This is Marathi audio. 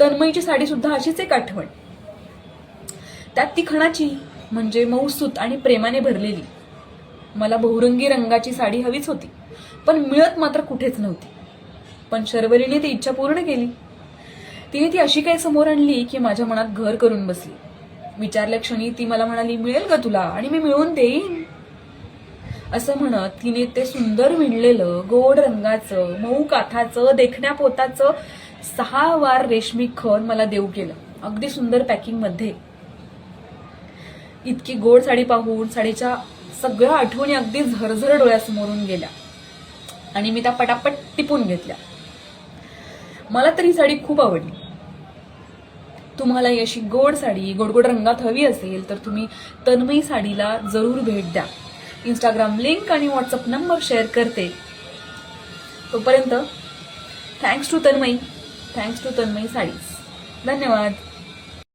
तन्मयीची साडी सुद्धा अशीच एक आठवण. त्यात ती खणाची म्हणजे मऊसूत आणि प्रेमाने भरलेली. मला बहुरंगी रंगाची साडी हवीच होती पण मिळत मात्र कुठेच नव्हती. पण शर्वरीने ती इच्छा पूर्ण केली. तिने ती अशी काय समोर आणली की माझ्या मनात घर करून बसली. विचारल्या क्षणी ती मला म्हणाली मिळेल का तुला? आणि मी मिळवून देईन. असं म्हणत तिने ते सुंदर विणलेलं गोड रंगाचं मऊ काठाचं देखण्या पोताचं सहा वार रेशमी खण मला देऊ केलं अगदी सुंदर पॅकिंगमध्ये. इतकी गोड साडी पाहून साडीच्या सगळ्या आठवणी अगदी झरझर डोळ्यासमोरून गेल्या. आणि मी त्या पटापट टिपून घेतल्या. मला तर ही साडी खूप आवडली. तुम्हाला ही अशी गोड साडी गोड गोड रंगात हवी असेल तर तुम्ही तन्मयी साडीला जरूर भेट द्या. इंस्टाग्राम लिंक आणि व्हॉट्सअप नंबर शेअर करते. तोपर्यंत thanks to Tanmayi thanks to Tanmayi sarees धन्यवाद.